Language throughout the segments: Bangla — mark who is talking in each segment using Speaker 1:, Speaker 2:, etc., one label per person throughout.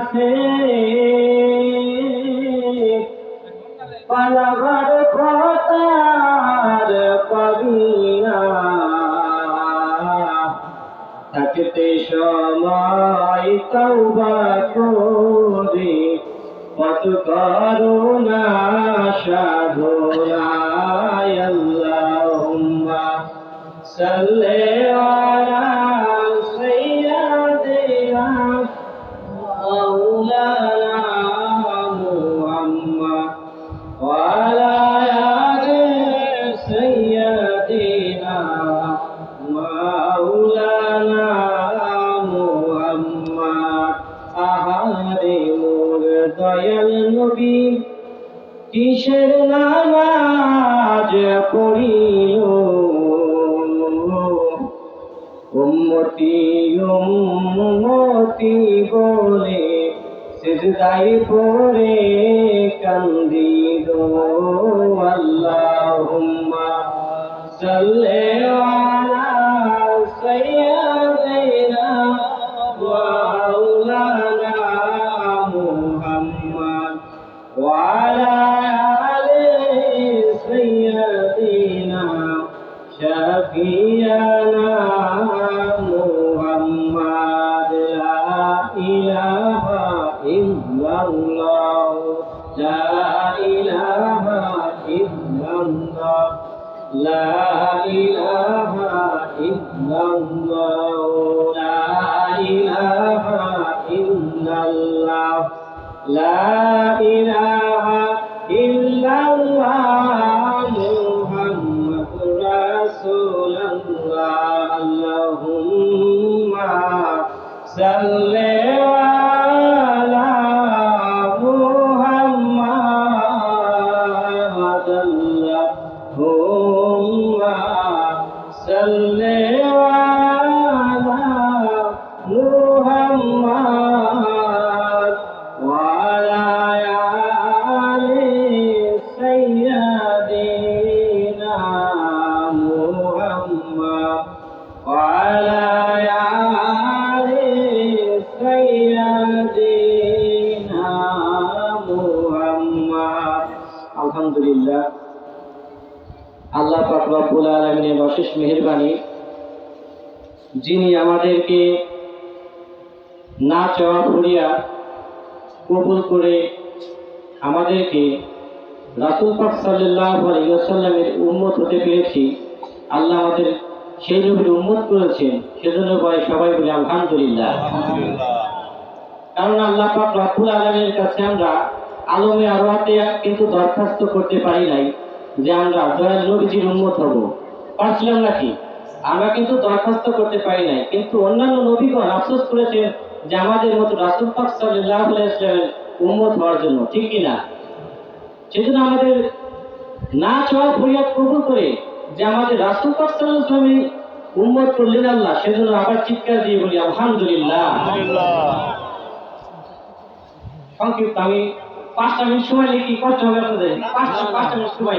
Speaker 1: কাছে পালাবার কথার পাবিনা। থাকতে সময় তৌবা করে কত করুণা সাধনায়। আল্লাহুম্মা সাল্লি দয়াল নবী কিসের নামাজ পড়িল? উম্মতি উম্মতি বলে সিজদাই পড়ে কান্দিল। আল্লাহুম্মা সাল্লি আলহামদুলিল্লাহ। আল্লাহ রব্বুল আলমিনের অশেষ মেহরবানি। যিনি আমাদেরকে না চাওয়া করিয়া কবুল করে আমাদেরকে রাসুল পাক সাল্লাহ আলিয়াসাল্লামের উন্মত হতে পেরেছি আল্লাহ আমাদের সেই রূপে উন্মত করেছেন। সেজন্য বলে সবাই বলি আলহামদুলিল্লাহ। কারণ আল্লাহ পাক রাব্বুল আলমের কাছে আমরা আলমে আরোয়াতে কিন্তু দরখাস্ত করতে পারি নাই যে আমরা দয়াল নবীজির উম্মত হব। পারছিলাম নাকি আমরা কিন্তু দরখাস্ত করতে পারি নাই কিন্তু অন্যান্য নবীগণ আফসোস করেছেন যে আমাদের মতো রাসুল পাক সাল্লাল্লাহু আলাইহি ওয়াসাল্লামের উম্মত হওয়ার জন্য ঠিক কি না? সেজন্য আমাদের না চাওয়া ফরিয়াদ কবুল করে যে আমাদের রাসুল পাক আলাইহি ওয়াসাল্লামের করলেন আল্লাহ সেজন্য আবার চিৎকার দিয়ে বলি আলহামদুলিল্লাহ। সংক্ষিপ্ত আমি পাঁচটা মিনিট সময় লিখি কষ্ট হবে আপনাদের? পাঁচটা পাঁচটা মিনিট সময়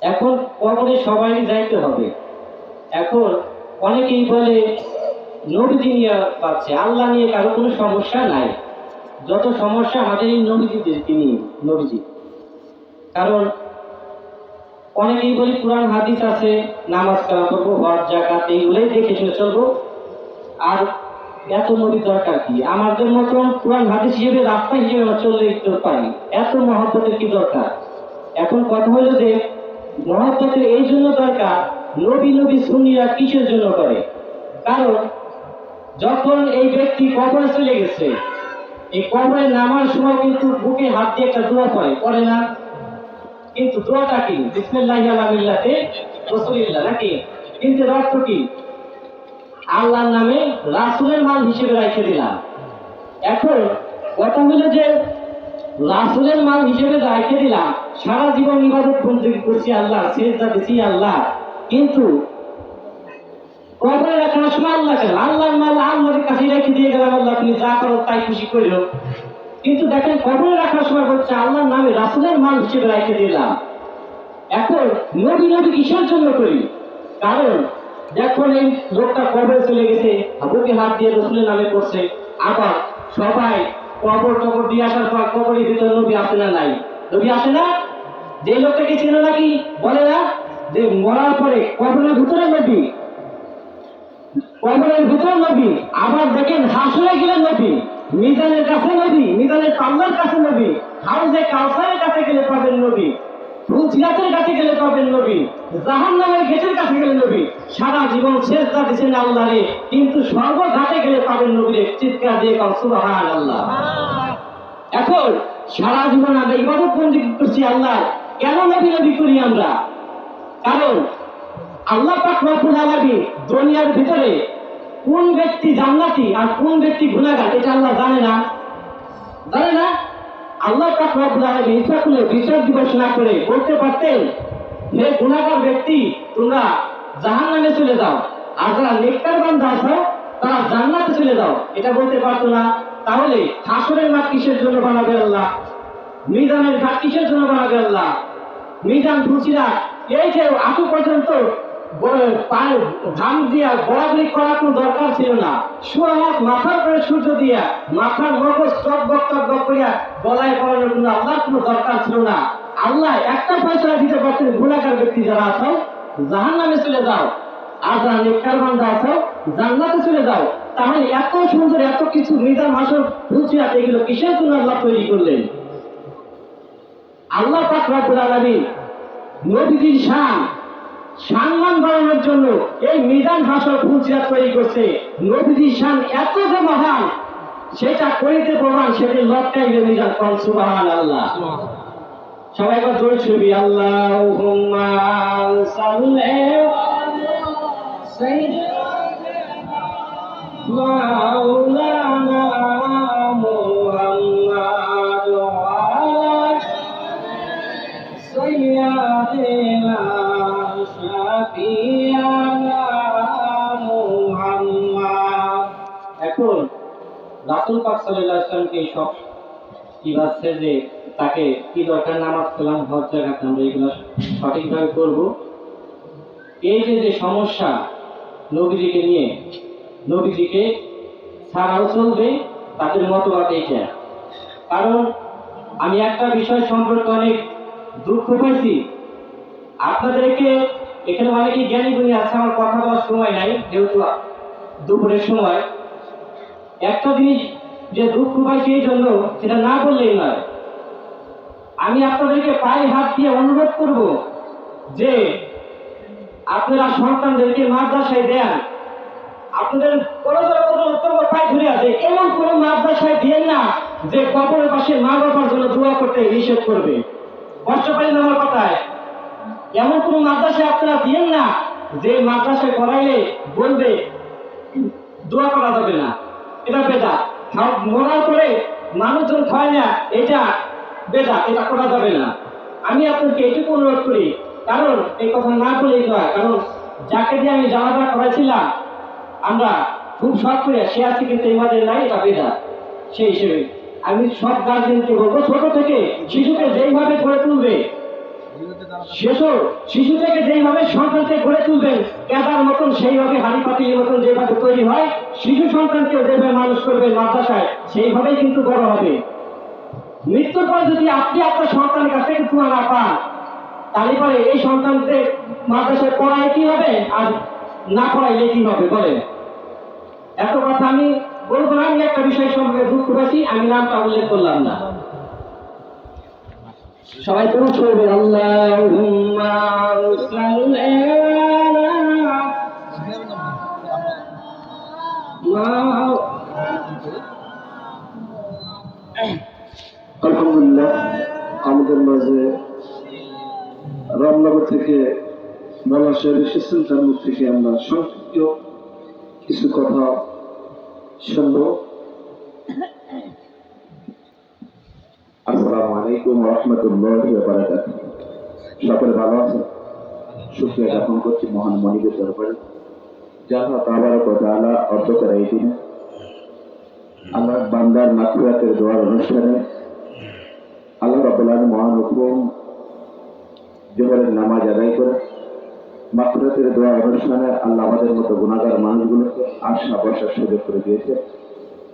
Speaker 1: এখন কবরে সবাই যাইতে হবে। এখন অনেকেই বলে, নবীজি নিয়ে পাচ্ছে আল্লাহ নিয়ে কারও কোনো সমস্যা নাই। যত সমস্যা আমাদের এই নবীজিদের তিনি নবীজি। কারণ অনেকেই বলি, কোরআন, হাদিস আছে, নামাজ কালাম করব, হজ জাকাত এইগুলোই দেখে শুনে চলবো। আর এত নবীর দরকার কি? আমাদের মতন কোরআন হাদিস হিসেবে, রাস্তা হিসেবে আমরা চললে পারি। এত মহব্বতের কি দরকার? এখন কথা হলো যে, মহব্বতের এই জন্য দরকার, নবী নবী সুন্নিরা কিসের জন্য করে? কারণ, যখন এই ব্যক্তি কবরে চলে গেছে, এই কবরে নামার সময় কিন্তু বুকে হাত দিয়ে একটা দোয়া পড়ে পড়ে না? কিন্তু দোয়াটা কি? বিসমিল্লাহ আলহামিল্লাতে রসুলিল্লাহ নাকি? কিন্তু অর্থ কি? আল্লাহর নামে রাসুলের মাল হিসেবে রেখে দিলাম। এখন কথা হলো যে রাসুলের মাল হিসেবে রেখে দিলাম, সারা জীবন ইবাদত বন্দী করছি আল্লাহ, সেজদা দিছি আল্লাহ। কিন্তু কবরে রাখার সময় আল্লাহ আল্লাহর মাল আল্লাহর কাছে রেখে দিয়ে গেলাম, আল্লাহ তুমি যা করো তাই খুশি করিল। কিন্তু দেখেন, কবরে রাখার সময় বলছে আল্লাহর নামে রাসুলের মাল হিসেবে রেখে দিলাম। এখন নবী নবী কিসের জন্য করি? কারণ যখন এই লোকটা কবরে চলে গেছে বুকে হাত দিয়ে রসুলের নামে করছে। আবার সবাই কবর টবর দিয়ে আসার পর কবরের ভিতরে নবী আসে না নাই। নবী আসে না? যে লোকটাকে চেনে নাকি? বলে না? যে মরার পরে কবরের ভিতরে নবী। কবরের ভিতরে নবী। আবার দেখেন হাসরে গেলে নবী। মিজানের কাছে নবী, মিজানের পাল্লার কাছে নবী। হাউজে কাউসারের কাছে গেলে পাবেন নবী। ফুলসিরাতের কাছে গেলে পাবেন নবী। জাহান নামের গেটের কাছে গেলে নবী। সারা জীবন শেষ দিয়েছেন আল্লাহ রে। কিন্তু সর্বঘাটে গেলে পাবেন নবীরে চিৎকার দিয়ে কাউ সুবাহান আল্লাহ এখন সারা জীবন আমরা ইবাদত বন্দি করছি আল্লাহ। কেন নবী নবী করি আমরা? কারণ আল্লাহ পাক রব্বুল আলামিন দুনিয়ার ভিতরে কোন ব্যক্তি জান্নাতি আর কোন ব্যক্তি গুনাহগার, এটা আল্লাহ জানে না। জানে না? আল্লাহ করলে বিচার দিবস না করে বলতে পারতেন হে গুনাহগার ব্যক্তি তোমরা জাহান্নামে চলে যাও। আর যারা নেককার বান্দা আছো, তারা জান্নাতে চলে যাও। এটা বলতে পারতো না। তাহলে হাসরের মাঠ কিসের জন্য বানাবে আল্লাহ? মিজানের ঘাট কিসের জন্য বানাবে আল্লাহ? মিজান ফুচিরা এই যে আটু পর্যন্ত আল্লাহ একটা দিতে পারতেন গুণাকার ব্যক্তি যারা আছো জাহান নামে চলে যাও। আর যারা নেককার বান্ধা আছো চলে যাও। তাহলে এত সুন্দর, এত কিছু নিজাম হাসর ফুচিরাত এগুলো কিসের জন্য আল্লাহ তৈরি করলেন? আল্লাহ পাক রব্বুল আলামিন নবীজির শান সম্মান বাড়ানোর জন্য এই মিজান হাসর ফুলসিরাত তৈরি করছে। নবীজির শান এত যে মহান, সেটা করিতে প্রমাণ সেটি লটকাই মিজান কন সুবহান আল্লাহ সবাই একবার জোরে ছবি আল্লাহ মাওলানা পাক সব কি যে তাকে কি দরকার নামাজ হজ আমরা এগুলো সঠিকভাবে করব এই যে যে সমস্যা নবীজিকে নিয়ে, নবীজিকে ছাড়াও চলবে, তাদের মতবাদ এইটা। কারণ আমি একটা বিষয় সম্পর্কে অনেক দুঃখ পাইছি আপনাদেরকে এখানে অনেকে জ্ঞানী গুণী আছে, আমার কথা বলার সময় নাই, যেহেতু দুপুরের সময়। একটা জিনিস যে দুঃখ পাইছি এই জন্য সেটা না বললেই নয়। আমি আপনাদেরকে পায়ে হাত দিয়ে অনুরোধ করব যে আপনারা সন্তানদেরকে মাদ্রাসায় দেন। আপনাদের পায়ে ধরে আছে, এমন কোন মাদ্রাসায় দিয়েন না যে কবরের পাশে মা বাবার জন্য দোয়া করতে নিষেধ করবে। কষ্ট পাইলেন আমার কথায়। এমন কোন মাদ্রাসায় আপনারা দিয়েন না যে মাদ্রাসায় করাইলে বলবে, দোয়া করা যাবে না। এটা বেদা মরার পরে মানুষজন খায় না, এটা বেদা, এটা করা যাবে না। আমি আপনাকে এটুকু অনুরোধ করি, কারণ এই কথা না বলেই নয়, কারণ যাকে দিয়ে আমি জানাজা করাইছিলাম, আমরা খুব শখ করে সে আছে কিন্তু আমাদের নাই, এটা বেদা। সেই হিসেবে আমি সব গার্জেনকে বলব, ছোট থেকে শিশুকে যেইভাবে গড়ে তুলবে শিশু শিশু থেকে যেইভাবে সন্তানকে গড়ে তুলবেন কেদার মতন সেইভাবে হাড়ি পাতির মতন যেভাবে তৈরি হয়, শিশু সন্তানকে যেভাবে মানুষ করবে মাদ্রাসায়, সেইভাবেই কিন্তু বড় হবে। মৃত্যুর পর যদি আপনি আপনার সন্তানের কাছ থেকে তুলা না পান তারপরে এই সন্তানকে মাদ্রাসায় পড়ায় কি হবে আর না পড়াইলে কি হবে বলেন? এত কথা আমি বলব না, আমি একটা বিষয় সম্পর্কে দুঃখ পাচ্ছি আমি নামটা উল্লেখ করলাম না। সবাই আলা মা-
Speaker 2: আলহামদুলিল্লাহ, আমাদের মাঝে রামনগর থেকে সাহেব এসেছেন তার মুখ থেকে আমরা সংক্ষিপ্ত কিছু কথা শুনব। আসসালামু আলাইকুম রহমতুল্লাহ বারাকাত সকলে ভালো আছেন শুক্রিয়া জ্ঞাপন করছি মহান মনিকের দরবারে যাহা তাবার কথা আলা অর্ধকার এই দিনে আল্লাহ বান্দার মাকফিরাতের দোয়ার অনুষ্ঠানে আল্লাহ রাব্বুল আলামিন মহান হুকুম জোহরের নামাজ আদায় করে মাকফিরাতের দোয়া অনুষ্ঠানে আল্লাহ আমাদের মতো গুণাগার মানুষগুলোকে আশা বসার সুযোগ করে দিয়েছে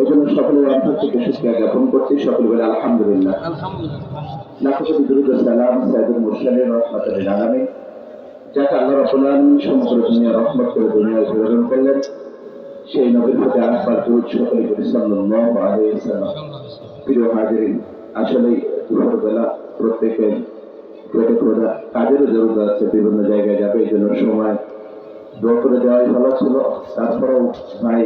Speaker 2: এই জন্য সকলের থেকে সুক্রিয়া জ্ঞাপন করছি। সকলে বলে আলহামদুলিল্লাহ। লাখো কোটি দুরুদ ও সালাম সাইদুল মুরসালিন রহমাতুল আলামিন। যাকে আল্লাহ রাব্বুল আলামিন সমগ্র দুনিয়া রহমত করে দুনিয়ায় প্রেরণ করলেন সেই নবীর প্রতি আরেকবার দুরুদ সকলে করি সাল্লাল্লাহু আলাইহি ওয়াসাল্লাম। প্রিয় হাজিরিন আসলে ছোটবেলা প্রত্যেকের পেটে কাজেরও আছে বিভিন্ন জায়গায় যাবে এই জন্য সময় দোয়া করে দেওয়াই ভালো ছিল। তারপরেও ভাই